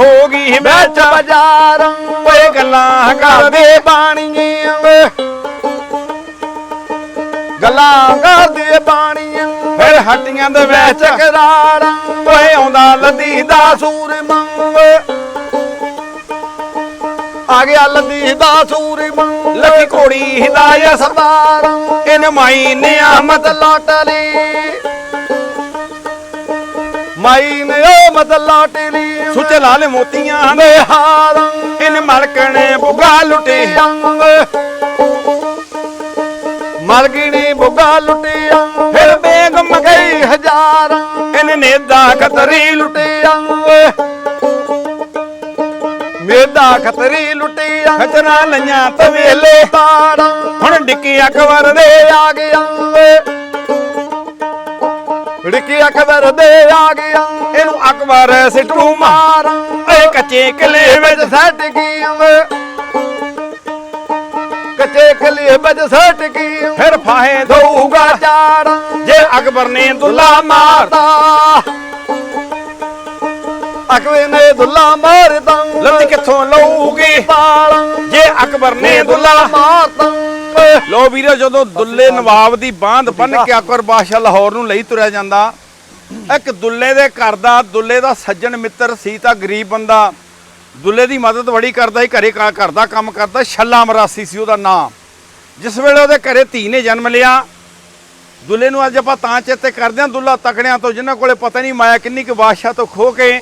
ਹੋ ਗਈ ਬਾਜ਼ਾਰਾਂ ਓਏ ਗੱਲਾਂ ਕਰਦੇ ਬਾਣੀਆਂ। ਗੱਲਾਂ ਕਰਦੇ ਬਾਣੀਆਂ। ਫਿਰ ਹੱਟੀਆਂ ਦੇ ਵਿੱਚ ਕਰਾਰਾਂ ਓਏ ਆਉਂਦਾ ਲੱਦੀ ਦਾ ਦਾ ਸੂਰ ਮੰਗ ਆ ਗਿਆ ਲੱਦੀ ਦਾ ਸੂਰ ਮੰਗ ਲੱਕੀ ਘੋੜੀ ਹਿਦਾਇਤ ਸਰਦਾਰਾਂ ਇਹਨ ਮਾਈ ਨਿਆਮਤ ਮਤ ਲੋਟ ਲਈ। ਮਾਈ ਨੇ ਉਹ ਮਤ ਲੋਟ ਲਈ ਸੁੱਚੇ ਲਾਲ ਮੋਤੀਆਂ ਦੇ ਹਾਰਾਂ ਇਹਨ ਮਲਕਣ ਬੁਗਾ ਲੁੱਟੇ ਮਲਗਣੀ ਬੁਗਾ ਲੁੱਟਿਆ ਫਿਰ ਬੇਗਮ ਗਈ ਗਈ ਹਜ਼ਾਰਾਂ। ਇਹਨ ਨੇਦਾ ਲੁੱਟੇ ਲੁੱਟਿਆ ਮੇਦਾ ਖਤਰੀ ਲੁੱਟਿਆ ਖਚਰਾਂ ਲਈਆਂ ਤਵੇਲੇ। ਤਾੜਾਂ। ਹੁਣ ਡਿੱਕੀ ਅਕਬਰ ਦੇ ਆ ਗਿਆ ਰਿਕੀ ਅਕਬਰ ਦੇ ਆ ਗਿਆ। ਇਹਨੂੰ ਅਕਬਰ ਸਿੱਟੂ ਮਾਰਾਂ। ਓਏ ਕੱਚੇ ਕਿਲੇ ਵਿੱਚ ਸੱਟ ਗਈ ਕੱਚੇ ਕਲੀ ਵਿੱਚ ਸੱਟ ਗਈ ਫਿਰ ਫਾਹੇ ਦਊਗਾ ਚਾੜਾਂ ਜੇ ਅਕਬਰ ਨੇ ਦੁੱਲਾ ਮਾਰਦਾ। ਅਕਵੇ ਨੇ ਦੁੱਲਾ ਮਾਰਦਾ। ਲੱਤੀ ਕਿੱਥੋਂ ਲਊਗੀ? ਜੇ ਅਕਬਰ ਨੇ ਦੁੱਲਾ ਮਾਰਦਾ। ਲੋ ਵੀਰੋ ਜਦੋਂ ਦੁੱਲੇ ਨਵਾਬ ਦੀ ਬਾਂਧ ਬੰਨ ਕੇ ਅਕਬਰ ਬਾਦਸ਼ਾਹ ਲਾਹੌਰ ਨੂੰ ਲਈ ਤੁਰਿਆ ਜਾਂਦਾ ਇੱਕ ਦੁੱਲੇ ਦੇ ਘਰ ਦਾ ਦੁੱਲੇ ਦਾ ਸੱਜਣ ਮਿੱਤਰ ਸੀ ਤਾਂ ਗਰੀਬ ਬੰਦਾ ਦੁੱਲੇ ਦੀ ਮਦਦ ਬੜੀ ਕਰਦਾ ਸੀ ਘਰੇ ਘਰ ਦਾ ਕੰਮ ਕਰਦਾ ਛੱਲਾ ਮਰਾਸੀ ਸੀ ਉਹਦਾ ਨਾਂ। ਜਿਸ ਵੇਲੇ ਉਹਦੇ ਘਰੇ ਧੀ ਨੇ ਜਨਮ ਲਿਆ ਦੁੱਲੇ ਨੂੰ ਅੱਜ ਆਪਾਂ ਤਾਂ ਚੇਤੇ ਕਰਦੇ ਹਾਂ ਦੁੱਲਾ ਤਕੜਿਆਂ ਤੋਂ ਜਿਨ੍ਹਾਂ ਕੋਲੇ ਪਤਾ ਨਹੀਂ ਮਾਇਆ ਕਿੰਨੀ ਕੁ ਬਾਦਸ਼ਾਹ ਤੋਂ ਖੋ ਕੇ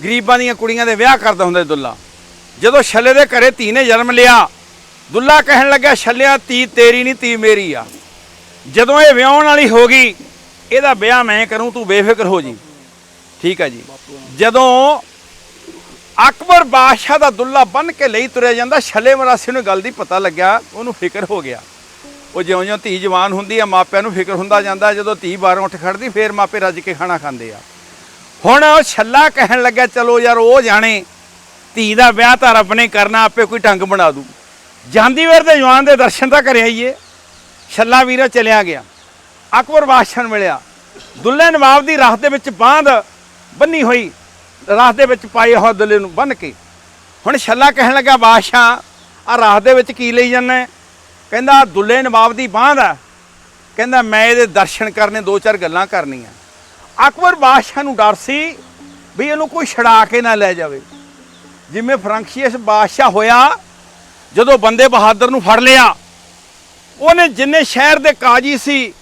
ਗਰੀਬਾਂ ਦੀਆਂ ਕੁੜੀਆਂ ਦੇ ਵਿਆਹ ਕਰਦਾ ਹੁੰਦਾ ਦੁੱਲਾ। ਜਦੋਂ ਛੱਲੇ ਦੇ ਘਰੇ ਧੀ ਨੇ ਜਨਮ ਲਿਆ ਦੁੱਲਾ ਕਹਿਣ ਲੱਗਾ ਛੱਲਿਆ, ਧੀ ਤੇਰੀ ਨਹੀਂ ਧੀ ਮੇਰੀ ਆ। ਜਦੋਂ ਇਹ ਵਿਆਹਣ ਵਾਲੀ ਹੋ ਗਈ, ਇਹਦਾ ਵਿਆਹ ਮੈਂ ਕਰੂੰ, ਤੂੰ ਬੇਫਿਕਰ ਹੋ ਜੀ। ਠੀਕ ਆ ਜੀ। ਜਦੋਂ ਅਕਬਰ ਬਾਦਸ਼ਾਹ ਦਾ ਦੁੱਲਾ ਬਨ ਕੇ ਲਈ ਤੁਰਿਆ ਜਾਂਦਾ, ਛੱਲੇ ਮਰਾਸੀ ਨੂੰ ਗੱਲ ਦੀ ਪਤਾ ਲੱਗਿਆ, ਉਹਨੂੰ ਫਿਕਰ ਹੋ ਗਿਆ। ਉਹ ਜਿਉਂ-ਜਿਉਂ ਧੀ ਜਵਾਨ ਹੁੰਦੀ ਆ, ਮਾਪਿਆਂ ਨੂੰ ਫਿਕਰ ਹੁੰਦਾ ਜਾਂਦਾ, ਜਦੋਂ ਧੀ ਬਾਹਰੋਂ ਉੱਠ ਖੜਦੀ, ਫੇਰ ਮਾਪੇ ਰੱਜ ਕੇ ਖਾਣਾ ਖਾਂਦੇ ਆ। ਹੁਣ ਉਹ ਛੱਲਾ ਕਹਿਣ ਲੱਗਾ ਚਲੋ ਯਾਰ, ਉਹ ਜਾਣੇ, ਧੀ ਦਾ ਵਿਆਹ ਤਾਂ ਰੱਬ ਨੇ ਕਰਨਾ, ਆਪੇ ਕੋਈ ਢੰਗ ਬਣਾ ਦੂ। ਜਾਂਦੀ ਵੇਰ ਦੇ ਜਵਾਨ ਦੇ ਦਰਸ਼ਨ ਤਾਂ ਕਰਿਆ ਆਈਏ ਛੱਲਾ ਵੀਰਾ ਚਲਿਆ ਗਿਆ। ਅਕਬਰ ਬਾਦਸ਼ਾਹ ਨੂੰ ਮਿਲਿਆ। ਦੁੱਲੇ ਨਵਾਬ ਦੀ ਰਾਹ ਦੇ ਵਿੱਚ ਬਾਂਧ ਬੰਨੀ ਹੋਈ। ਰਾਹ ਦੇ ਵਿੱਚ ਪਾਈ ਹੋਇਆ ਦੁੱਲੇ ਨੂੰ ਬੰਨ ਕੇ। ਹੁਣ ਛੱਲਾ ਕਹਿਣ ਲੱਗਾ, ਬਾਦਸ਼ਾਹ ਆ ਰਾਹ ਦੇ ਵਿੱਚ ਕੀ ਲਈ ਜਾਂਦਾ ਕਹਿੰਦਾ, ਦੁੱਲੇ ਨਵਾਬ ਦੀ ਬਾਂਧ ਆ। ਕਹਿੰਦਾ, ਮੈਂ ਇਹਦੇ ਦਰਸ਼ਨ ਕਰਨੇ ਦੋ ਚਾਰ ਗੱਲਾਂ ਕਰਨੀਆਂ। ਅਕਬਰ ਬਾਦਸ਼ਾਹ ਨੂੰ ਡਰ ਸੀ ਵੀ ਇਹਨੂੰ ਕੋਈ ਛੜਾ ਕੇ ਨਾ ਲੈ ਜਾਵੇ। ਜਿਵੇਂ ਫਰੰਕਸ਼ੀਅਸ ਬਾਦਸ਼ਾਹ ਹੋਇਆ ਜਦੋਂ ਬੰਦੇ ਬਹਾਦਰ ਨੂੰ ਫੜ ਲਿਆ, ਉਹਨੇ ਜਿੰਨੇ ਸ਼ਹਿਰ ਦੇ ਕਾਜੀ ਸੀ,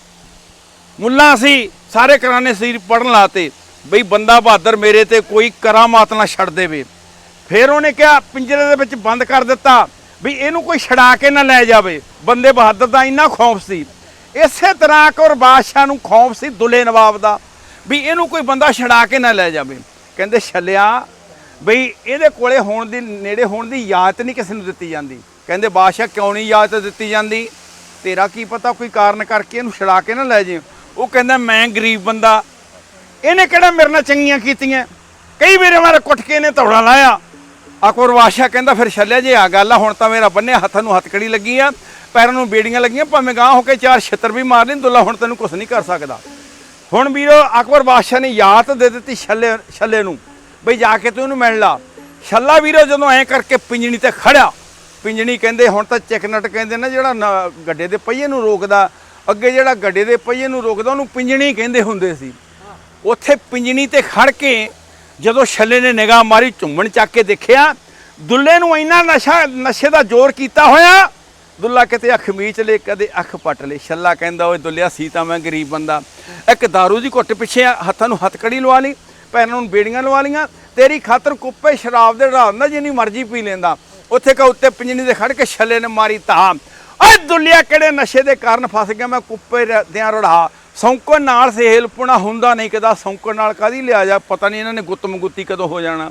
ਮੁੱਲਾ ਸੀ, ਸਾਰੇ ਕਰਾਨੇ ਸੀ ਪੜਨ ਲਾਤੇ, ਬਈ ਬੰਦਾ ਬਹਾਦਰ ਮੇਰੇ ਤੇ ਕੋਈ ਕਰਾਮਾਤ ਨਾ ਛੱਡ ਦੇਵੇ। ਫਿਰ ਉਹਨੇ ਕਿਹਾ, ਪਿੰਜਰੇ ਦੇ ਵਿੱਚ ਬੰਦ ਕਰ ਦਿੱਤਾ ਵੀ ਇਹਨੂੰ ਕੋਈ ਛਡਾ ਕੇ ਨਾ ਲੈ ਜਾਵੇ। ਬੰਦੇ ਬਹਾਦਰ ਦਾ ਇੰਨਾ ਖੌਫ ਸੀ। ਇਸੇ ਤਰ੍ਹਾਂ ਅਕਬਰ ਬਾਦਸ਼ਾਹ ਨੂੰ ਖੌਫ ਸੀ ਦੁਲੇ ਨਵਾਬ ਦਾ ਵੀ ਇਹਨੂੰ ਕੋਈ ਬੰਦਾ ਛੜਾ ਕੇ ਨਾ ਲੈ ਜਾਵੇ। ਕਹਿੰਦੇ, ਛੱਲਿਆ ਬਈ ਇਹਦੇ ਕੋਲੇ ਹੋਣ ਦੀ, ਨੇੜੇ ਹੋਣ ਦੀ ਇਜਾਜ਼ਤ ਨਹੀਂ ਕਿਸੇ ਨੂੰ ਦਿੱਤੀ ਜਾਂਦੀ। ਕਹਿੰਦੇ, ਬਾਦਸ਼ਾਹ ਕਿਉਂ ਨਹੀਂ ਇਜਾਜ਼ਤ ਦਿੱਤੀ ਜਾਂਦੀ? ਤੇਰਾ ਕੀ ਪਤਾ ਕੋਈ ਕਾਰਨ ਕਰਕੇ ਇਹਨੂੰ ਛੜਾ ਕੇ ਨਾ ਲੈ ਜੇ? ਉਹ ਕਹਿੰਦਾ, ਮੈਂ ਗਰੀਬ ਬੰਦਾ। ਇਹਨੇ ਕਿਹੜਾ ਮੇਰੇ ਨਾਲ ਚੰਗੀਆਂ ਕੀਤੀਆਂ? ਕਈ ਵਾਰ ਮਾਰੇ ਕੁੱਟ ਕੇ ਇਹਨੇ ਧੌੜਾ ਲਾਇਆ। ਅਕਬਰ ਬਾਦਸ਼ਾਹ ਕਹਿੰਦਾ, ਫਿਰ ਛੱਲਿਆ ਜੇ ਆ ਗੱਲ ਆ, ਹੁਣ ਤਾਂ ਮੇਰਾ ਬੰਨਿਆ ਹੱਥਾਂ ਨੂੰ ਹੱਥਕੜੀ ਲੱਗੀ ਆ। ਪੈਰਾਂ ਨੂੰ ਬੇੜੀਆਂ ਲੱਗੀਆਂ, ਭਾਵੇਂ ਗਾਂ ਹੋ ਕੇ ਚਾਰ ਛਿੱਤਰ ਵੀ ਮਾਰ ਲੈਣ, ਦੁੱਲਾ ਹੁਣ ਤੈਨੂੰ ਕੁਝ ਨਹੀਂ ਕਰ ਸਕਦਾ। ਹੁਣ ਵੀਰੋ ਅਕਬਰ ਬਾਦਸ਼ਾਹ ਨੇ ਯਾਦ ਦੇ ਦਿੱਤੀ ਛੱਲੇ ਛੱਲੇ ਨੂੰ। ਬਈ ਜਾ ਕੇ ਤੂੰ ਇਹਨੂੰ ਮਿਲ ਲਾ। ਛੱਲਾ ਵੀਰੋ ਜਦੋਂ ਐਂ ਕਰਕੇ ਪਿੰਜਣੀ ਤੇ ਖੜਿਆ ਪਿੰਜਣੀ ਕਹਿੰਦੇ ਹੁਣ ਤਾਂ ਚਿਕਨਟ ਕਹਿੰਦੇ ਨਾ ਜਿਹੜਾ ਨ- ਗੱਡੇ ਦੇ ਪਹੀਏ ਨੂੰ ਰੋਕਦਾ, ਅੱਗੇ ਜਿਹੜਾ ਗੱਡੇ ਦੇ ਪਹੀਏ ਨੂੰ ਰੋਕਦਾ, ਉਹਨੂੰ ਪਿੰਜਣੀ ਕਹਿੰਦੇ ਹੁੰਦੇ ਸੀ। ਉੱਥੇ ਪਿੰਜਣੀ ਤੇ ਖੜ ਕੇ ਜਦੋਂ ਛੱਲੇ ਨੇ ਨਿਗਾਹ ਮਾਰੀ, ਝੁੰਮਣ ਚੱਕ ਕੇ ਦੇਖਿਆ, ਦੁੱਲੇ ਨੂੰ ਇੰਨਾ ਨਸ਼ਾ, ਨਸ਼ੇ ਦਾ ਜ਼ੋਰ ਕੀਤਾ ਹੋਇਆ, ਦੁੱਲਾ ਕਿਤੇ ਅੱਖ ਮੀਚ ਲੇ, ਕਦੇ ਅੱਖ ਪੱਟ ਲੇ। ਛੱਲਾ ਕਹਿੰਦਾ, ਓਏ ਦੁੱਲਿਆ, ਸੀ ਤਾਂ ਮੈਂ ਗਰੀਬ ਬੰਦਾ। ਇੱਕ दारू ਦੀ ਘੁੱਟ ਪਿੱਛੇ ਹੱਥਾਂ ਨੂੰ ਹੱਥਕੜੀ ਲਵਾ ਲਈ। ਭੈਣਾਂ ਨੂੰ ਬੇੜੀਆਂ ਲਵਾ ਲੀਆਂ ਤੇਰੀ ਖਾਤਰ ਕੁੱਪੇ ਸ਼ਰਾਬ ਦੇ ਢਾਲ ਨਾ ਜਿੰਨੀ ਮਰਜ਼ੀ ਪੀ ਲੈਂਦਾ। ਉੱਥੇ ਕਾ ਉੱਤੇ ਪਿੰਜਣੀ ਦੇ ਖੜ ਕੇ ਛੱਲੇ ਨੇ ਮਾਰੀ ਤਾ ਓਏ ਦੁੱਲਿਆ ਕਿਹੜੇ ਨਸ਼ੇ ਦੇ ਕਾਰਨ ਫਸ ਗਿਆ, ਮੈਂ ਕੁੱਪੇ ਰ- ਦਿਆਂ ਰੜਾ। ਸੌਂਕਣ ਨਾਲ ਸਹੇਲਪੁਣਾ ਹੁੰਦਾ ਨਹੀਂ ਕਦਾ ਸੌਂਕਣ ਨਾਲ ਕਾਦੀ ਲਿਆ ਜਾ? ਪਤਾ ਨਹੀਂ ਇਹਨਾਂ ਨੇ ਗੁੱਤਮ ਗੁੱਤੀ ਕਦੋਂ ਹੋ ਜਾਣਾ।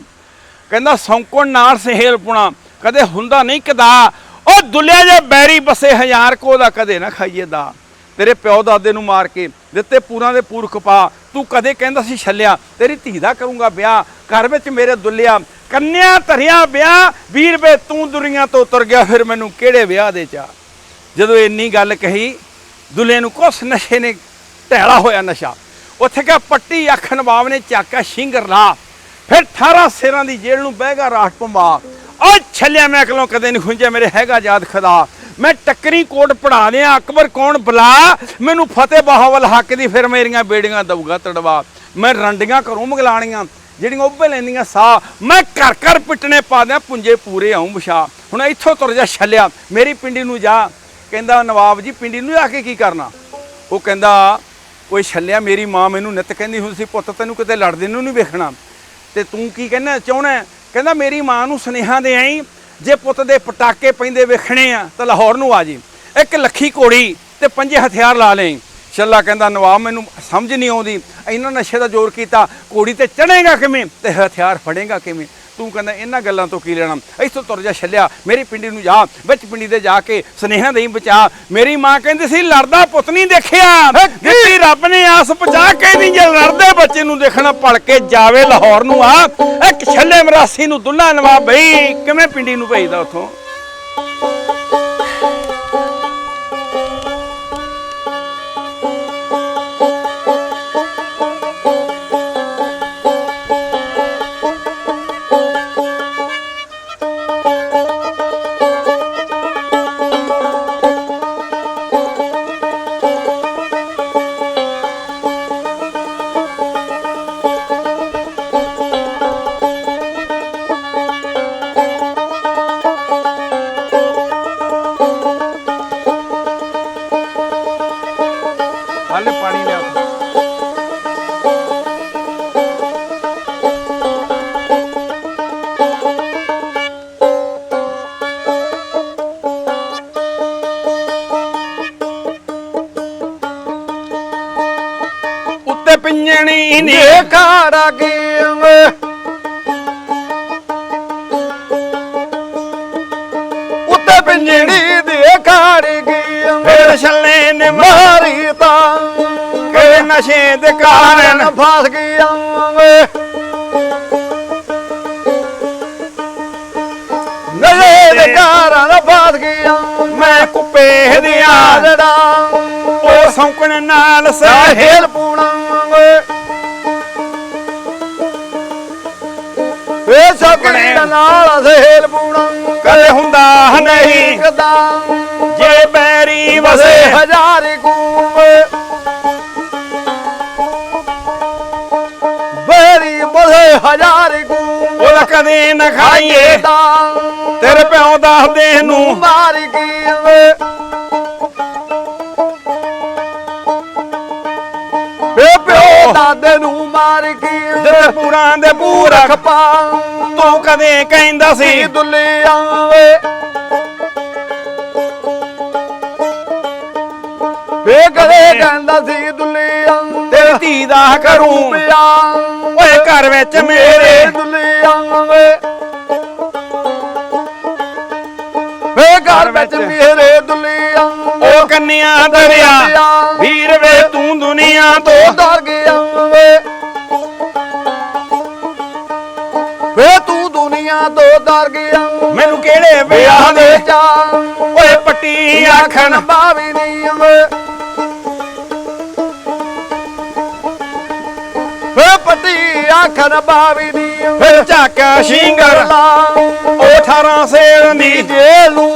ਕਹਿੰਦਾ ਸੌਂਕਣ ਨਾਲ ਸਹੇਲਪੁਣਾ ਕਦੇ ਹੁੰਦਾ ਨਹੀਂ ਕਦਾ। ਉਹ ਦੁੱਲਿਆ ਜੇ ਬੈਰੀ ਬਸੇ ਹਜ਼ਾਰ ਕੋ ਦਾ, ਕਦੇ ਨਾ ਖਾਈਏ ਦਾ। ਤੇਰੇ ਪਿਓ ਦਾਦੇ ਨੂੰ ਮਾਰ ਕੇ ਦਿੱਤੇ ਪੂਰਾਂ ਦੇ ਪੂਰਖ ਪਾ। ਤੂੰ ਕਦੇ ਕਹਿੰਦਾ ਸੀ, ਛੱਲਿਆ, ਤੇਰੀ ਧੀ ਦਾ ਕਰੂੰਗਾ ਵਿਆਹ, ਘਰ ਵਿੱਚ ਮੇਰੇ ਦੁੱਲਿਆ, ਕੰਨਿਆ ਧਰਿਆ ਵਿਆਹ, ਵੀਰ ਵੇ, ਤੂੰ ਦੁਨੀਆ ਤੋਂ ਤੁਰ ਗਿਆ, ਫਿਰ ਮੈਨੂੰ ਕਿਹੜੇ ਵਿਆਹ ਦੇ ਚਾ ਜਦੋਂ ਇੰਨੀ ਗੱਲ ਕਹੀ, ਦੁੱਲੇ ਨੂੰ ਕੁਛ ਨਸ਼ੇ ਨੇ ਟੈਲਾ ਹੋਇਆ ਨਸ਼ਾ। ਉੱਥੇ ਕਿਹਾ, ਪੱਟੀ ਅੱਖ ਨਵਾਬ ਨੇ ਚਾਕਾ ਸ਼ਿੰਗਰ ਲਾ। ਫਿਰ 18 ਸਿਰਾਂ ਦੀ ਜੇਲ੍ਹ ਨੂੰ ਬਹਿਗਾ ਰਾਠ ਪੰਬਾ। ਓ ਛੱਲਿਆ, ਮੈਂ ਅਕਲੋਂ ਕਦੇ ਨਹੀਂ ਖੁੰਝਿਆ, ਮੇਰੇ ਹੈਗਾ ਯਾਦ ਖੁਦਾ। ਮੈਂ ਟੱਕਰੀ ਕੋਟ ਪੜਾ ਲਿਆ, ਅਕਬਰ ਕੌਣ ਬੁਲਾ? ਮੈਨੂੰ ਫਤਿਹ ਬਾਹਵਲ ਹੱਕ ਦੀ ਫਿਰ ਮੇਰੀਆਂ ਬੇੜੀਆਂ ਦਊਗਾ ਤੜਵਾ। ਮੈਂ ਰੰਡੀਆਂ ਘਰੋਂ ਮਗਲਾਣੀਆਂ, ਜਿਹੜੀਆਂ ਉੱਭੇ ਲੈਂਦੀਆਂ ਸਾਹ ਮੈਂ ਘਰ ਘਰ ਪਿੱਟਣੇ ਪਾ ਦਿਆਂ, ਪੁੰਜੇ ਪੂਰੇ ਆਉਂ ਵਿਛਾ। ਹੁਣ ਇੱਥੋਂ ਤੁਰ ਜਾ ਛੱਲਿਆ, ਮੇਰੀ ਪਿੰਡੀ ਨੂੰ ਜਾ। ਕਹਿੰਦਾ, ਨਵਾਬ ਜੀ, ਪਿੰਡੀ ਨੂੰ ਜਾ ਕੇ ਕੀ ਕਰਨਾ? ਉਹ ਕਹਿੰਦਾ, ਓਏ ਛੱਲਿਆ, ਮੇਰੀ ਮਾਂ ਮੈਨੂੰ ਨਿੱਤ ਕਹਿੰਦੀ ਹੁੰਦੀ ਸੀ, ਪੁੱਤ, ਤੈਨੂੰ ਕਿਤੇ ਲੜਦੇ ਨੂੰ ਨਹੀਂ ਵੇਖਣਾ। ਤੇ ਤੂੰ ਕੀ ਕਹਿੰਦਾ, ਚਾਹੁੰਦਾ ਕਹਿੰਦਾ, ਮੇਰੀ ਮਾਂ ਨੂੰ ਸੁਨੇਹਾ ਦੇ ਆਈ ਜੇ ਪੁੱਤ ਦੇ ਪਟਾਕੇ ਪੈਂਦੇ ਵੇਖਣੇ ਆ, ਤਾਂ ਲਾਹੌਰ ਨੂੰ ਆ ਜੀ। ਇੱਕ ਲੱਖੀ ਘੋੜੀ ਤੇ ਪੰਜੇ ਹਥਿਆਰ ਲਾ ਲੈ ਛੱਲਾ ਕਹਿੰਦਾ, ਨਵਾਬ ਮੈਨੂੰ ਸਮਝ ਨਹੀਂ ਆਉਂਦੀ। ਇਹਨਾਂ ਨਸ਼ੇ ਦਾ ਜ਼ੋਰ ਕੀਤਾ, ਘੋੜੀ ਤੇ ਚੜੇਗਾ ਕਿਵੇਂ ਤੇ ਹਥਿਆਰ ਫੜੇਗਾ ਕਿਵੇਂ? ਤੂੰ ਕਹਿੰਦਾ ਇਹਨਾਂ ਗੱਲਾਂ ਤੋਂ ਕੀ ਲੈਣਾ? ਇੱਥੋਂ ਤੁਰ ਜਾ ਛੱਲਿਆ ਮੇਰੀ ਪਿੰਡੀ ਨੂੰ ਜਾ ਵਿੱਚ ਪਿੰਡੀ ਦੇ ਜਾ ਕੇ ਸੁਨੇਹਾ ਦੇਈ ਬਚਾ। ਮੇਰੀ ਮਾਂ ਕਹਿੰਦੀ ਸੀ ਲੜਦਾ ਪੁੱਤ ਨਹੀਂ ਦੇਖਿਆ। ਦਿੱਤੀ ਰੱਬ ਨੇ ਆਸ ਪਚਾ ਕੇ ਨਹੀਂ ਜੇ ਲੜਦੇ ਬੱਚੇ ਨੂੰ ਦੇਖਣਾ ਪੜ ਕੇ ਜਾਵੇ ਲਾਹੌਰ ਨੂੰ ਆ। ਇੱਕ ਛੱਲੇ ਮਰਾਸੀ ਨੂੰ ਦੁੱਲਾ ਨਵਾਬ ਬਈ ਕਿਵੇਂ ਪਿੰਡੀ ਨੂੰ ਭੇਜਦਾ ਉੱਥੋਂ? ਦੇਖਾ ਰਾਗੀ ਵੇ ਉੱਤੇ ਪਿੰਜੜੀ ਦੇਖਾ ਰਗੀ ਫਿਰ ਛੱਲੇ ਨੇ ਮਾਰੀ ਤਾਂ ਕੇ ਨਸ਼ੇ ਦੇ ਕਾਰਨ ਫਸ ਗਿਆ ਵੇ। ਨਸ਼ੇ ਦੇ ਕਾਰਨ ਫਸ ਗਿਆ ਮੈਂ ਕੁੱਪੇ ਦੀਆਂ ਆਦੜਾ। ਉਹ ਸੌਂਕਣ ਨਾਲ ਸਹਿ ਸਾਹਿਲ ਪੂਣਾ ਵੇ। ਸਕਣੇ ਨਾਲ ਸਹਿਲ ਪੂਣਾ ਕਦੇ ਹੁੰਦਾ ਨਹੀਂ। ਕਦਾ ਜੇ ਬੈਰੀ ਵਸੇ। ਵਸੇ ਹਜ਼ਾਰ ਕੂਵੇ ਬੇਰੀ ਬਸੇ ਹਜ਼ਾਰ ਕੂਵੇ ਉਹ ਕਦੇ ਨਾ ਖਾਈਏ। ਤੇਰੇ ਪਿਓ ਦੱਸਦੇ ਨੂੰ। ਮਾਰ ਕੀ ਵੇ ਪਿਓ। ਦਾਦੇ ਨੂੰ ਮਾਰ ਕੀ ਪੂਰਾਂ ਦੇ ਪੂਰਾ ਖਪਾ। ਤੂੰ ਕਦੇ ਕਹਿੰਦਾ ਸੀ ਦੁੱਲਿਆ ਵੇ ਵੇ ਕਦੇ ਕਹਿੰਦਾ ਸੀ ਦੁੱਲਿਆ ਤੇਰੀ ਧੀ ਦਾ ਕਰੂੰ ਪਿਆ ਓਏ ਘਰ ਵਿੱਚ ਮੇਰੇ ਦੁੱਲਿਆ ਵੇ ਵੇ ਘਰ ਵਿੱਚ ਮੇਰੇ ਦੁੱਲਿਆ ਉਹ ਕੰਨਿਆ ਦਰਿਆ। ਵੀਰ ਵੇ ਤੂੰ ਦੁਨੀਆ ਤੋਂ ਦਰ ਗਿਆ ਵੇ। ਤੂੰ ਤੋਂ ਦਰ ਗਿਆ ਮੈਨੂੰ ਕਿਹੜੇ ਵਿਆਹ ਦੇ ਜਾ ਓਏ ਪੱਟੀ ਆਖਣ। ਬਾਵੀ ਨਹੀਂ ਵੇ। ਪੱਟੀ ਆਖਣ ਬਾਵੀ ਨਹੀਂ ਫਿਰ ਝਾਕਾ ਸ਼ਿੰਗਰ। ਉਹ 18 ਸੇਰ ਦੀ ਜੇਲੂ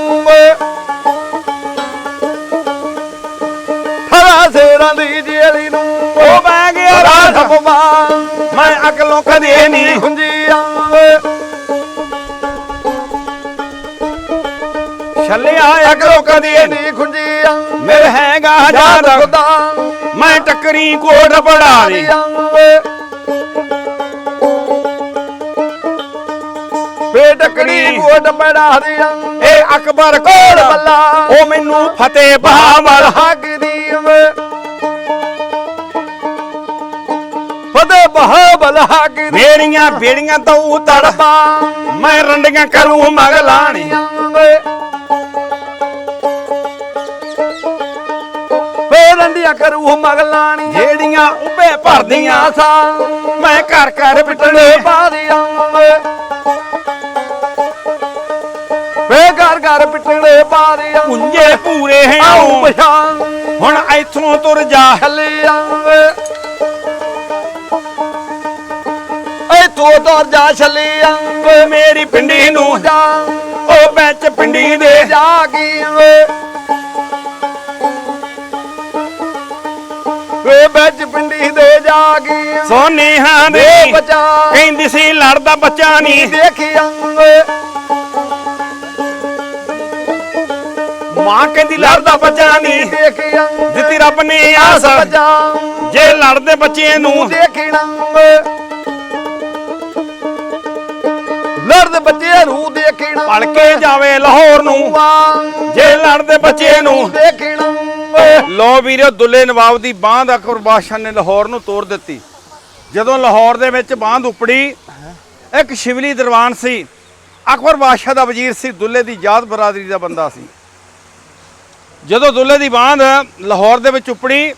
ਠਰਾ ਸੇਰਾਂ ਦੀ ਜੇਲੀ ਨੂੰ ਉਹ ਬਹਿ ਗਿਆ ਰਾਤ ਪਵਾ ਮੈਂ ਅਕਲੋਂ ਕਦੇ ਨਹੀਂ। ਹੁੰਜੀ ਆਵੇ ਛੱਲਿਆ ਅਕਲੋਂ ਕਦੇ ਨਹੀਂ ਨੀ ਖੁੰਜੀ ਆਵੇ ਮੇਰੇ ਹੈਗਾ ਯਾਦ ਖੁਦਾ ਮੈਂ ਟੱਕਰੀ ਕੋਟ ਬੜਾ ਲਈ। ਆਵੇ ਵੇ ਟਕੜੀ ਗੋਡ ਬੜਾ ਹਰੀਆਂ ਇਹ ਅਕਬਰ ਕੋਲ। ਬੱਲਾ ਉਹ ਮੈਨੂੰ ਫਤਿਹ ਬਹਾਵਲ। ਹੱਕ ਦੀ ਵੇ ਫਦੇ ਬਹਾਬਲ ਹੱਕ ਦੀ ਮੇਰੀਆਂ ਬੇੜੀਆਂ ਤੋਂ ਤੜਪਾ। ਮੈਂ ਰੰਡੀਆਂ ਕਰੂੰ ਮਗਲਾਣੀ। ਰੰਡੀਆਂ ਕਰੂ ਮਗਲਾਣੀ ਜਿਹੜੀਆਂ ਉੱਬੇ ਭਰਦੀਆਂ। ਸਾ ਮੈਂ ਘਰ ਘਰ ਪਿੱਟਣੇ। ਬਾਦੀਆਂ ਵੇ ਵੇ ਘਰ ਘਰ ਪਿੱਟਣੇ ਬਾਦੀਆਂ ਪੁੰਜੇ ਪੂਰੇ ਆਉ ਹਾਂ ਪਛਾਣ। ਹੁਣ ਇੱਥੋਂ ਤੁਰ ਜਾ। ਏ ਤੂੰ ਤੁਰ ਜਾ ਛੱਲੀਆਂ ਮੇਰੀ ਪਿੰਡੀ ਨੂੰ ਜਾ। ਉਹ ਵਿੱਚ ਪਿੰਡੀ ਦੇ। ਜਾ ਗਈ ਵੇ ਵੇ ਵਿੱਚ ਪਿੰਡੀ ਦੇ ਜਾ ਗਈ ਸੋਨੀਹਾਂ ਵੇ ਦੇ ਬਚਾ। ਕਹਿੰਦੀ ਸੀ ਲੜਦਾ ਬੱਚਾ ਨਹੀਂ। ਦੇਖੀਆਂ ਮਾਂ ਕਹਿੰਦੀ ਲੜਦਾ ਬੱਚਾ ਨਹੀਂ। ਦੇਖੀਆਂ ਦਿੱਤੀ ਰੱਬ ਨੇ ਆਸ। ਜੇ ਲੜਦੇ ਬੱਚੇ ਨੂੰ। ਦੇਖਣਾ ਲੜਦੇ ਬੱਚੇ ਨੂੰ ਦੇਖਣਾ। ਪੜ ਕੇ ਜਾਵੇ ਲਾਹੌਰ ਨੂੰ। ਜੇ ਲੜਦੇ ਬੱਚੇ ਨੂੰ। ਦੇਖਣਾ। ਲੋ ਵੀਰੋ ਦੁੱਲੇ ਨਵਾਬ ਦੀ ਬਾਂਧ ਅਕਬਰ ਬਾਦਸ਼ਾਹ ਨੇ ਲਾਹੌਰ ਨੂੰ ਤੋੜ ਦਿੱਤੀ। ਜਦੋਂ ਲਾਹੌਰ ਦੇ ਵਿੱਚ ਬਾਂਧ ਉਪੜੀ ਇੱਕ ਸ਼ਿਵਲੀ ਦਰਬਾਨ ਸੀ। ਅਕਬਰ ਬਾਦਸ਼ਾਹ ਦਾ ਵਜ਼ੀਰ ਸੀ ਦੁੱਲੇ ਦੀ ਜਾਤ ਬਰਾਦਰੀ ਦਾ ਬੰਦਾ ਸੀ। ਜਦੋਂ ਦੁੱਲੇ ਦੀ ਬਾਂਧ ਲਾਹੌਰ ਦੇ ਵਿੱਚ ਉਪੜੀ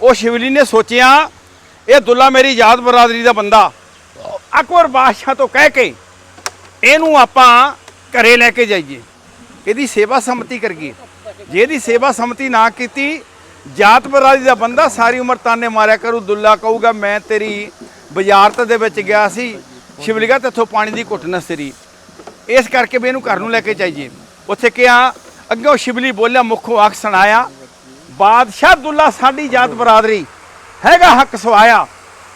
ਉਹ ਸ਼ਿਵਲੀ ਨੇ ਸੋਚਿਆ ਇਹ ਦੁੱਲਾ ਮੇਰੀ ਜਾਤ ਬਰਾਦਰੀ ਦਾ ਬੰਦਾ। ਅਕਬਰ ਬਾਦਸ਼ਾਹ ਤੋਂ ਕਹਿ ਕੇ ਇਹਨੂੰ ਆਪਾਂ ਘਰੇ ਲੈ ਕੇ ਜਾਈਏ। ਇਹਦੀ ਸੇਵਾ ਸੰਮਤੀ ਕਰੀਏ ਜੇ ਇਹਦੀ ਸੇਵਾ ਸੰਮਤੀ ਨਾ ਕੀਤੀ, ਜਾਤ ਬਰਾਦਰੀ ਦਾ ਬੰਦਾ ਸਾਰੀ ਉਮਰ ਤਾਨੇ ਮਾਰਿਆ ਕਰੂ, ਦੁੱਲਾ ਕਹੂਗਾ, ਮੈਂ ਤੇਰੀ ਬਜ਼ਾਰਤ ਦੇ ਵਿੱਚ ਗਿਆ ਸੀ, ਸ਼ਿਵਲਿੰਗਾ ਤੇਥੋਂ ਪਾਣੀ ਦੀ ਘੁੱਟ ਨਾ ਇਸ ਕਰਕੇ ਵੀ ਇਹਨੂੰ ਘਰ ਨੂੰ ਲੈ ਕੇ ਜਾਈਏ। ਉੱਥੇ ਕਿਹਾ ਅੱਗੇ ਸ਼ਿਵਲੀ ਬੋਲਿਆ, ਮੁੱਖੋਂ ਆਖ ਸੁਣਾਇਆ, ਬਾਦਸ਼ਾਹ ਦੁੱਲਾ ਸਾਡੀ ਜਾਤ ਬਰਾਦਰੀ, ਹੈਗਾ ਹੱਕ ਸਵਾਇਆ।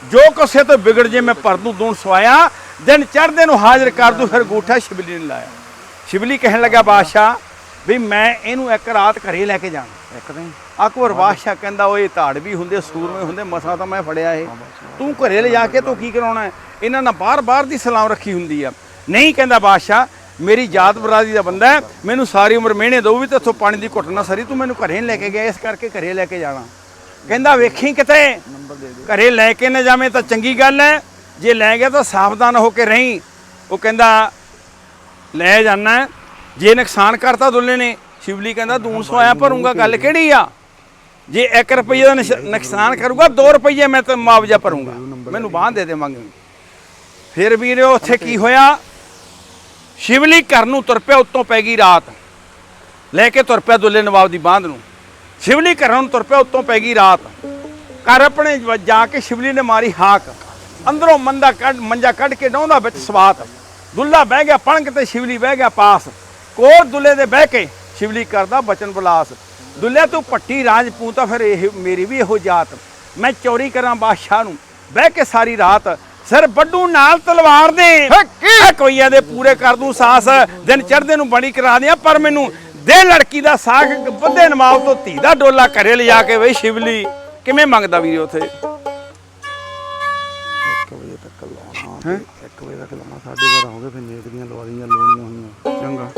ਜੋ ਕਿਸੇ ਤੋਂ ਵਿਗੜ ਜੇ ਮੈਂ ਪਰ ਦੂੰ ਦੂਣ ਸਵਾਇਆ ਦਿਨ ਚੜ੍ਹਦੇ ਨੂੰ ਹਾਜ਼ਰ ਕਰ ਦੂੰ ਫਿਰ ਗੂਠਾ ਸ਼ਿਵਲੀ ਨੇ ਲਾਇਆ। ਸ਼ਿਵਲੀ ਕਹਿਣ ਲੱਗਾ ਬਾਦਸ਼ਾਹ ਵੀ ਮੈਂ ਇਹਨੂੰ ਇੱਕ ਰਾਤ ਘਰੇ ਲੈ ਕੇ ਜਾਣਾ ਇੱਕ ਦਿਨ? ਅਕਬਰ ਬਾਦਸ਼ਾਹ ਕਹਿੰਦਾ ਓਏ ਧਾੜਵੀ ਹੁੰਦੇ ਸੂਰਮੇ ਹੁੰਦੇ ਮਸਾ ਤਾਂ ਮੈਂ ਫੜਿਆ ਇਹ ਤੂੰ ਘਰੇ ਲਿਜਾ ਕੇ ਤੂੰ ਕੀ ਕਰਾਉਣਾ? ਇਹਨਾਂ ਨਾਲ ਬਾਰ-ਬਾਰ ਦੀ ਸਲਾਮ ਰੱਖੀ ਹੁੰਦੀ ਆ। ਨਹੀਂ ਕਹਿੰਦਾ ਬਾਦਸ਼ਾਹ ਮੇਰੀ ਜਾਤ ਬਰਾਦਰੀ ਦਾ ਬੰਦਾ ਹੈ ਮੈਨੂੰ ਸਾਰੀ ਉਮਰ ਮਿਹਣੇ ਦਊ ਵੀ ਤੇ ਇੱਥੋਂ ਪਾਣੀ ਦੀ ਘੁੱਟ ਨਾ ਸਰੀ ਤੂੰ ਮੈਨੂੰ ਘਰੇ ਲੈ ਕੇ ਗਿਆ ਇਸ ਕਰਕੇ ਘਰੇ ਲੈ ਕੇ ਜਾਣਾ। ਕਹਿੰਦਾ ਵੇਖੀ ਕਿਤੇ? ਘਰੇ ਲੈ ਕੇ ਨਾ ਜਾਵੇਂ ਤਾਂ ਚੰਗੀ ਗੱਲ ਹੈ ਜੇ ਲੈ ਗਿਆ ਤਾਂ ਸਾਵਧਾਨ ਹੋ ਕੇ ਰਹੀਂ। ਉਹ ਕਹਿੰਦਾ, ਲੈ ਜਾਣਾ ਜੇ ਨੁਕਸਾਨ ਕਰਤਾ ਦੁੱਲੇ ਨੇ, ਸ਼ਿਵਲੀ ਕਹਿੰਦਾ ਦੂਣ ਸਵਾਇਆ ਭਰੂੰਗਾ, ਗੱਲ ਕਿਹੜੀ ਆ? ਜੇ 1 ਰੁਪਏ ਦਾ ਨੁਕਸ- ਨੁਕਸਾਨ ਕਰੂਗਾ 2 ਰੁਪਏ ਮੈਂ ਤਾਂ ਮੁਆਵਜ਼ਾ ਭਰੂੰਗਾ। ਮੈਨੂੰ ਬਾਂਹ ਦੇ ਦੇ ਮੰਗ। ਫਿਰ ਵੀਰੇ, ਉੱਥੇ ਕੀ ਹੋਇਆ? ਸ਼ਿਵਲੀ ਘਰ ਨੂੰ ਤੁਰ ਪਿਆ, ਉੱਤੋਂ ਪੈ ਗਈ ਰਾਤ। ਲੈ ਕੇ ਤੁਰ ਪਿਆ ਦੁੱਲੇ ਨਵਾਬ ਦੀ ਬਾਂਧ ਨੂੰ। ਸ਼ਿਵਲੀ ਘਰਾਂ ਨੂੰ ਤੁਰ ਪਿਆ, ਉੱਤੋਂ ਪੈ ਗਈ ਰਾਤ। ਘਰ ਆਪਣੇ ਜਾ ਕੇ ਸ਼ਿਵਲੀ ਨੇ ਮਾਰੀ ਹਾਕ। ਅੰਦਰੋਂ ਮੰਦਾ ਕੱਢ ਮੰਜਾ ਕੱਢ ਕੇ ਡਾਉਂਦਾ ਵਿੱਚ ਸਵਾਤ। ਦੁੱਲਾ ਬਹਿ ਗਿਆ ਪਣਕ ਤੇ ਸ਼ਿਵਲੀ ਬਹਿ ਗਿਆ ਪਾਸ। ਕੋਰ ਦੁੱਲੇ ਦੇ ਬਹਿ ਕੇ ਸ਼ਿਵਲੀ ਕਰਦਾ ਬਚਨ ਬਲਾਸ। ਦੁੱਲਿਆ ਤੂੰ ਪੱਟੀ ਰਾਜਪੂਤ ਫਿਰ ਇਹ ਮੇਰੀ ਵੀ ਇਹੋ ਜਾਤ। ਮੈਂ ਚੋਰੀ ਕਰਾਂ ਬਾਦਸ਼ਾਹ ਨੂੰ। ਬਹਿ ਕੇ ਸਾਰੀ ਰਾਤ ਸਿਰ ਵੱਡੂ ਨਾਲ ਤਲਵਾਰ ਦੇ। ਇਹ ਕੋਈ ਇਹਦੇ ਪੂਰੇ ਕਰ ਦੂੰ ਸਾਸ। ਦਿਨ ਚੜ੍ਹਦੇ ਨੂੰ ਬੜੀ ਕਰਾ ਦਿਆਂ ਪਰ ਮੈਨੂੰ ਦੇ ਲੜਕੀ ਦਾ ਸਾਖ ਬੱਧੇ ਨਵਾਬ ਤੋਂ ਧੀ ਦਾ ਡੋਲਾ ਘਰੇ ਲਿਜਾ ਕੇ ਵੇ ਸ਼ਿਵਲੀ। ਕਿਵੇਂ ਮੰਗਦਾ ਵੀਰੇ ਉਥੇ? ਹੈ? 1 ਵਜੇ ਤੱਕ ਲਾਉਣਾ ਸਾਡੇ ਘਰ ਹੋਗੇ ਫਿਰ ਨੇਕ ਦੀਆਂ ਲਵਾਰੀਆਂ ਲਾਉਣੀਆਂ ਹੋਈਆਂ। ਚੰਗਾ।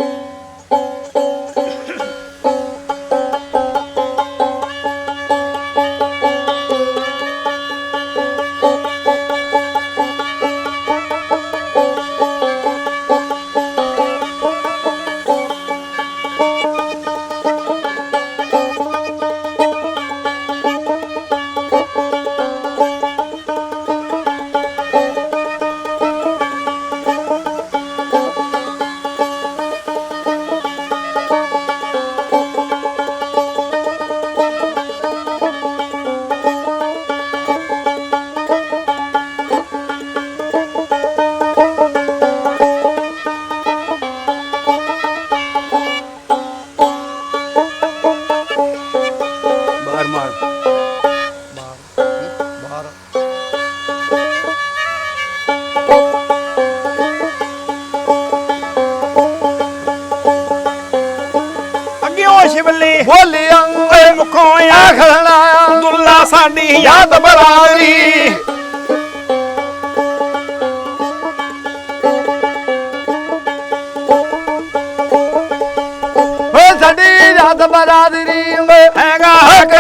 ਯਾਦ ਬਰਾਦਰੀ ਓਏ ਸਾਡੀ ਰਾਤ ਬਰਾਦਰੀ ਹੈਗਾ ਹੱਕ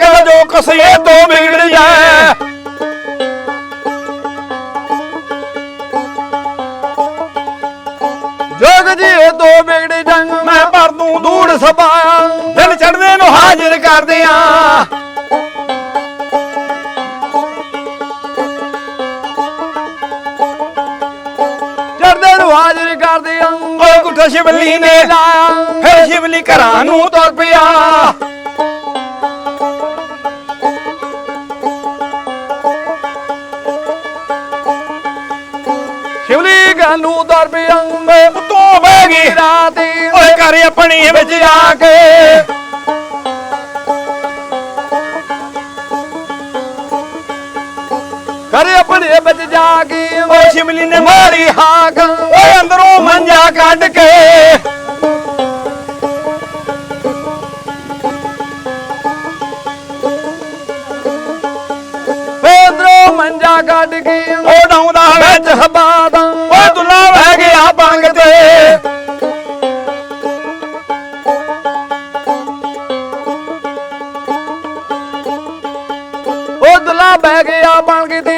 ਕਿ ਜੋ ਕਸੇ ਤੋਂ ਵਿਗੜ ਜਾਏ। ਜੋਗ ਜੀ ਦੋ ਵਿਗੜੇ ਜੰਗ, ਮੈਂ ਭਰ ਦੂੰ ਦੂੜ ਦੂੜ ਸਭਾਇਆ। ਦਿਨ ਚੜ੍ਹਦੇ ਨੂੰ ਹਾਜ਼ਰ ਕਰਦੇ ਆ ਹਾਜ਼ਰ ਕਰਦੇ ਆਂ। ਓਏ ਗੁੱਠਾ ਸ਼ਿਵਲੀ ਨੇ ਫਿਰ ਸ਼ਿਵਲੀ ਘਰਾਂ ਨੂੰ ਤੁਰ ਪਿਆ। ਸ਼ਿਵਲੀ ਘਰਾਂ ਨੂੰ ਤੁਰ ਪਿਆ। ਮੈਂ ਉਤੋਂ ਬਹਿ ਗਈ। ਰਾਤ ਓਏ ਘਰ ਆਪਣੀ ਵਿੱਚ ਆ ਕੇ। ਕੇ ਵਿੱਚ ਜਾ ਕੇ ਓਏ ਸ਼ਿਮਲੀ ਨੇ ਮਾਰੀ ਹਾਕ। ਓਏ ਅੰਦਰੋਂ ਮੰਜਾ ਕੱਢ ਕੇ। ਪੇਂਦਰੋ ਮੰਜਾ ਕੱਢ ਕੇ ਉਹ ਡਾਉਂਦਾ ਵਿੱਚ ਹਬਾਦਾਂ ਓਏ ਦੁੱਲਾ ਬਹਿ ਗਿਆ ਬੰਗ ਤੇ। ਉਹ ਦੁਲਾ ਬਹਿ ਗਿਆ ਬਣ ਓਏ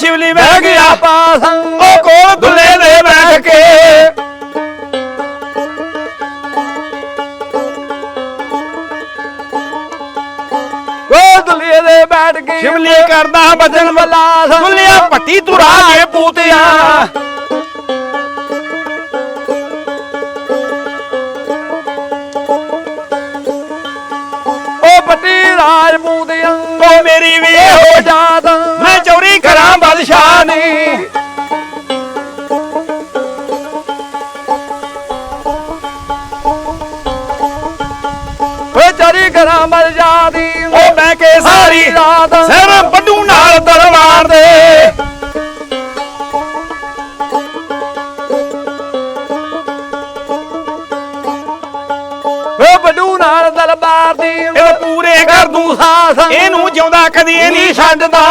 ਸ਼ਿਵਲੀ ਬਹਿ ਗਿਆ। ਪਾਸਾਂ। ਉਹ ਕੋਲ ਦੁੱਲੇ ਦੇ ਬੈਠ ਕੇ। ਉਹ ਦੁਲੇ ਦੇ ਬੈਠ ਕੇ। ਸ਼ਿਵਲੀ ਕਰਦਾ ਬਚਨ ਬਲਾਸ। ਦੁੱਲਿਆ ਪੱਟੀ ਤੂੰ ਰਾਜੇ ਪੂਤਿਆ। ਉਹ ਪੱਟੀ ਰਾਜਪੂਤਿਆਂ ਓ ਮੇਰੀ ਵੀ ਹੋ ਚੋਰੀ ਕਰਾਂ ਬਦਸ਼ਾਹ ਨੀ। ਓਏ ਚਰੀ ਕਰਾਂ ਮਰ ਜਾਦੀ ਉਹ ਬਹਿ ਕੇ ਸਾਰੀ ਰਾਤ ਸਿਰ ਵੱਡੂ ਨਾਲ ਤਲਵਾਰ ਦੇ। ਓ ਬਡੂ ਨਾਲ ਦਲਬਾਰ ਦੀ। ਇਹ ਪੂਰੇ ਕਰ ਦੂੰ ਸਾਸ। ਇਹਨੂੰ ਜਿਉਂਦਾ ਕਦੀ ਨਹੀਂ ਛੱਡਦਾ।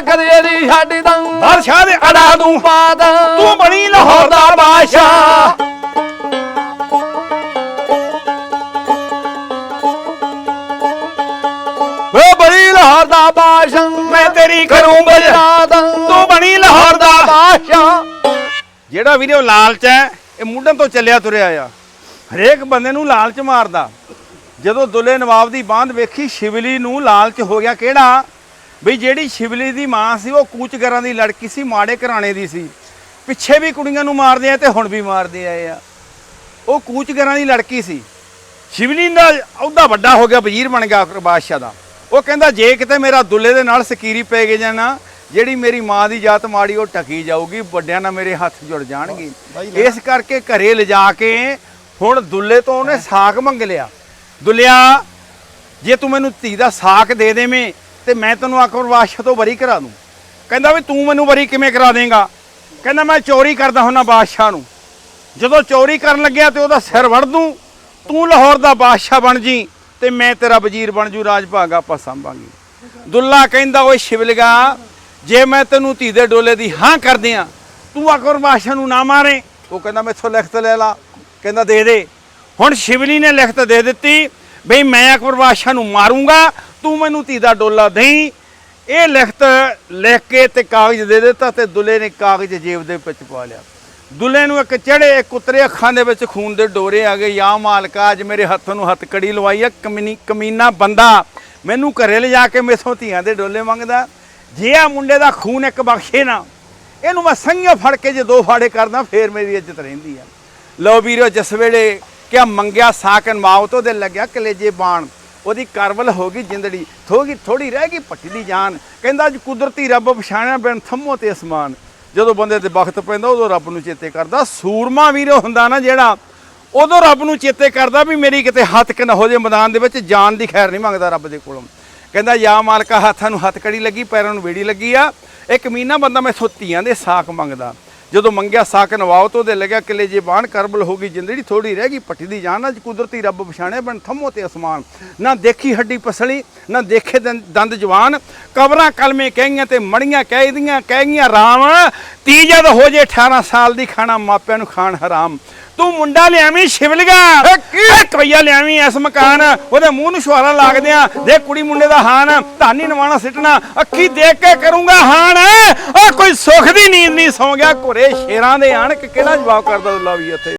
ਕਦੇ ਦੀ ਛਾਡੀ ਤਾਂ ਬਾਦਸ਼ਾਹ ਦੇ ਅੜਾ ਦੂੰ। ਪਾਦ ਤੂੰ ਬਣੀ ਲਾਹੌਰ ਦਾ ਬਾਦਸ਼ਾਹ। ਓ ਬੜੀ ਲਾਹੌਰ ਦਾ ਬਾਦਸ਼ਾਹ ਮੈਂ ਤੇਰੀ ਕਰੂੰ ਬਜਾ ਤੂੰ ਬਣੀ ਲਾਹੌਰ ਦਾ ਬਾਦਸ਼ਾਹ। ਜਿਹੜਾ ਵੀਰੇ ਉਹ ਲਾਲਚ ਹੈ ਇਹ ਮੁੱਢਨ ਤੋਂ ਚੱਲਿਆ ਤੁਰਿਆ ਆ। ਹਰੇਕ ਬੰਦੇ ਨੂੰ ਲਾਲਚ ਮਾਰਦਾ। ਜਦੋਂ ਦੁੱਲੇ ਨਵਾਬ ਦੀ ਬਾਂਧ ਵੇਖੀ ਸ਼ਿਵਲੀ ਨੂੰ ਲਾਲਚ ਹੋ ਗਿਆ ਕਿਹੜਾ? ਵੀ ਜਿਹੜੀ ਸ਼ਿਵਲੀ ਦੀ ਮਾਂ ਸੀ ਉਹ ਕੂਚਗਰਾਂ ਦੀ ਲੜਕੀ ਸੀ ਮਾੜੇ ਘਰਾਣੇ ਦੀ ਸੀ। ਪਿੱਛੇ ਵੀ ਕੁੜੀਆਂ ਨੂੰ ਮਾਰਦੇ ਆ ਤੇ ਹੁਣ ਵੀ ਮਾਰਦੇ ਆਏ ਆ। ਉਹ ਕੂਚਗਰਾਂ ਦੀ ਲੜਕੀ ਸੀ। ਸ਼ਿਵਲੀ ਦਾ ਅਹੁਦਾ ਵੱਡਾ ਹੋ ਗਿਆ ਵਜ਼ੀਰ ਬਣ ਗਿਆ ਬਾਦਸ਼ਾਹ ਦਾ। ਉਹ ਕਹਿੰਦਾ ਜੇ ਕਿਤੇ ਮੇਰਾ ਦੁੱਲੇ ਦੇ ਨਾਲ ਸਕੀਰੀ ਪੈ ਗਏ ਜਾਣਾ ਜਿਹੜੀ ਮੇਰੀ ਮਾਂ ਦੀ ਜਾਤ ਮਾੜੀ ਉਹ ਟਕੀ ਜਾਊਗੀ ਵੱਡਿਆਂ ਨਾਲ ਮੇਰੇ ਹੱਥ ਜੁੜ ਜਾਣਗੇ। ਇਸ ਕਰਕੇ ਘਰੇ ਲਿਜਾ ਕੇ ਹੁਣ ਦੁੱਲੇ ਤੋਂ ਉਹਨੇ ਸਾਕ ਮੰਗ ਲਿਆ। ਦੁੱਲਿਆ ਜੇ ਤੂੰ ਮੈਨੂੰ ਧੀ ਦਾ ਸਾਕ ਦੇ ਦੇਵੇਂ ਤੇ ਮੈਂ ਤੈਨੂੰ ਅਕਬਰ ਬਾਦਸ਼ਾਹ ਤੋਂ ਬਰੀ ਕਰਾ ਦੂੰ। ਕਹਿੰਦਾ ਵੀ ਤੂੰ ਮੈਨੂੰ ਬਰੀ ਕਿਵੇਂ ਕਰਾ ਦੇਂਗਾ? ਕਹਿੰਦਾ ਮੈਂ ਚੋਰੀ ਕਰਦਾ ਹੁੰਨਾ ਬਾਦਸ਼ਾਹ ਨੂੰ। ਜਦੋਂ ਚੋਰੀ ਕਰਨ ਲੱਗਿਆ ਤੇ ਉਹਦਾ ਸਿਰ ਵੜ ਦੂੰ, ਤੂੰ ਲਾਹੌਰ ਦਾ ਬਾਦਸ਼ਾਹ ਬਣ ਜੀ ਤੇ ਮੈਂ ਤੇਰਾ ਵਜ਼ੀਰ ਬਣ ਜੂ, ਰਾਜ ਭਾਗਾ ਆਪਾਂ ਸੰਭਾਂਗੇ। ਦੁੱਲਾ ਕਹਿੰਦਾ, ਓਏ ਸ਼ਿਵਲਗਾ, ਜੇ ਮੈਂ ਤੈਨੂੰ ਧੀ ਦੇ ਡੋਲੇ ਦੀ ਹਾਂ ਕਰਦਿਆਂ ਤੂੰ ਅਕਬਰ ਬਾਦਸ਼ਾਹ ਨੂੰ ਨਾ ਮਾਰੇ। ਉਹ ਕਹਿੰਦਾ, ਮੈਥੋਂ ਲਿਖਤ ਲੈ ਲਾ। ਕਹਿੰਦਾ, ਦੇ ਦੇ। ਹੁਣ ਸ਼ਿਵਲੀ ਨੇ ਲਿਖਤ ਦੇ ਦਿੱਤੀ ਬਈ ਮੈਂ ਅਕਬਰ ਬਾਦਸ਼ਾਹ ਨੂੰ ਮਾਰੂੰਗਾ ਤੂੰ ਮੈਨੂੰ ਧੀ ਦਾ ਡੋਲਾ ਦੇਈ। ਇਹ ਲਿਖਤ ਲਿਖ ਕੇ ਤੇ ਕਾਗਜ਼ ਦੇ ਦਿੱਤਾ ਤੇ ਦੁੱਲੇ ਨੇ ਕਾਗਜ਼ ਜੇਬ ਦੇ ਵਿੱਚ ਪਾ ਲਿਆ। ਦੁੱਲੇ ਨੂੰ ਇੱਕ ਚੜੇ ਇੱਕ ਉਤਰੇ ਅੱਖਾਂ ਦੇ ਵਿੱਚ ਖੂਨ ਦੇ ਡੋਰੇ ਆ ਗਏ। ਯਾ ਮਾਲਕਾ, ਅੱਜ ਮੇਰੇ ਹੱਥ ਨੂੰ ਹੱਥ ਕੜੀ ਲਵਾਈ ਆ। ਕਮੀਨੀ, ਕਮੀਨਾ ਬੰਦਾ, ਮੈਨੂੰ ਘਰੇ ਲਿਜਾ ਕੇ ਮੇਥੋਂ ਧੀਆਂ ਦੇ ਡੋਲੇ ਮੰਗਦਾ। ਜੇ ਆ ਮੁੰਡੇ ਦਾ ਖੂਨ ਇੱਕ ਬਖਸ਼ੇ ਨਾ, ਇਹਨੂੰ ਮੈਂ ਸੰਘਿਓ ਫੜ ਕੇ ਜੇ ਦੋ ਫਾੜੇ ਕਰਦਾ, ਫੇਰ ਮੇਰੀ ਇੱਜ਼ਤ ਰਹਿੰਦੀ ਆ। ਲਓ ਵੀਰੋ, ਜਿਸ ਵੇਲੇ ਕਿਆ ਮੰਗਿਆ ਸਾਕਨ ਮਾਉ ਦੇ ਲੱਗਿਆ ਕਲੇਜੇ ਬਾਣ। ਉਹਦੀ ਕਰਵਲ ਹੋ ਗਈ ਜਿੰਦੜੀ ਥੋੜੀ ਥੋੜੀ ਰਹਿ ਗਈ ਪੱਟੀ ਦੀ ਜਾਨ। ਕਹਿੰਦਾ ਅੱਜ ਕੁਦਰਤੀ ਰੱਬ ਪਛਾਣਿਆ ਬਿਨ ਥੰਮੋ ਤੇ ਅਸਮਾਨ। ਜਦੋਂ ਬੰਦੇ ਤੇ ਵਕਤ ਪੈਂਦਾ, ਉਦੋਂ ਰੱਬ ਨੂੰ ਚੇਤੇ ਕਰਦਾ। ਸੂਰਮਾ ਵੀਰ ਹੁੰਦਾ ਨਾ ਜਿਹੜਾ, ਉਦੋਂ ਰੱਬ ਨੂੰ ਚੇਤੇ ਕਰਦਾ ਵੀ ਮੇਰੀ ਕਿਤੇ ਹੱਥ ਕਿ ਨਾ ਹੋ ਜੇ, ਮੈਦਾਨ ਦੇ ਵਿੱਚ ਜਾਨ ਦੀ ਖੈਰ ਨਹੀਂ ਮੰਗਦਾ ਰੱਬ ਦੇ ਕੋਲੋਂ। ਕਹਿੰਦਾ, ਯਾ ਮਾਲਕਾ, ਹੱਥਾਂ ਨੂੰ ਹੱਥ ਕੜੀ ਲੱਗੀ, ਪੈਰਾਂ ਨੂੰ ਵੇੜੀ ਲੱਗੀ ਆ। ਇੱਕ ਮੀਨਾ ਬੰਦਾ ਮੈਂ ਧੀਆਂ ਦੇ ਸਾਕ ਮੰਗਦਾ। ਜਦੋਂ ਮੰਗਿਆ ਸਾਕ ਨਵਾਓ ਤੋਂ ਦੇ ਲੱਗਿਆ ਕਿਲੇ ਜੇ ਬਾਣ ਕਰਬਲ ਹੋ ਗਈ, ਜਿੰਦੜੀ ਥੋੜੀ ਰਹਿ ਗਈ ਪੱਟੀ ਦੀ ਜਾਨ ਅੱਜ ਕੁਦਰਤੀ ਰੱਬ ਪਛਾਣਿਆ ਬਣ, ਥੰਮੋ ਤੇ ਅਸਮਾਨ। ਨਾ ਦੇਖੀ ਹੱਡੀ ਪਸਲੀ, ਨਾ ਦੇਖੇ ਦੰ- ਦੰਦ ਜਵਾਨ। ਕਬਰਾਂ ਕਲਮੇ ਕਹੀਆਂ ਤੇ ਮੜੀਆਂ ਕਹਿ ਦੀਆਂ, ਕਹਿ ਗਈਆਂ ਰਾਮ ਤੀ ਜਦ ਹੋ ਜੇ 18 ਸਾਲ ਦੀ, ਖਾਣਾ ਮਾਪਿਆਂ ਨੂੰ ਖਾਣ ਹਰਾਮ। ਤੂੰ ਮੁੰਡਾ ਲਿਆਵੀਂ ਸ਼ਿਵਲਗਾ ਇੱਕ ਰੁਪਈਆ ਲਿਆਵੀਂ ਇਸ ਮਕਾਨ। ਉਹਦੇ ਮੂੰਹ ਨੂੰ ਸ਼ਵਾਰਾ ਲੱਗਦਿਆਂ ਦੇ ਕੁੜੀ ਮੁੰਡੇ ਦਾ ਹਾਨ ਧਾਨੀ ਨਵਾਣਾ ਸਿੱਟਣਾ। ਅੱਖੀ ਦੇਖ ਕੇ ਕਰੂੰਗਾ ਹਾਨ। ਆ ਕੋਈ ਸੁੱਖ ਦੀ ਨੀਂਦ ਨਹੀਂ ਸੌਂ ਗਿਆ। ਘੋਰੇ ਸ਼ੇਰਾਂ ਦੇ ਆਣ ਕਿਹੜਾ ਜਵਾਬ ਕਰਦਾ ਦੁੱਲਾ ਵੀ ਇੱਥੇ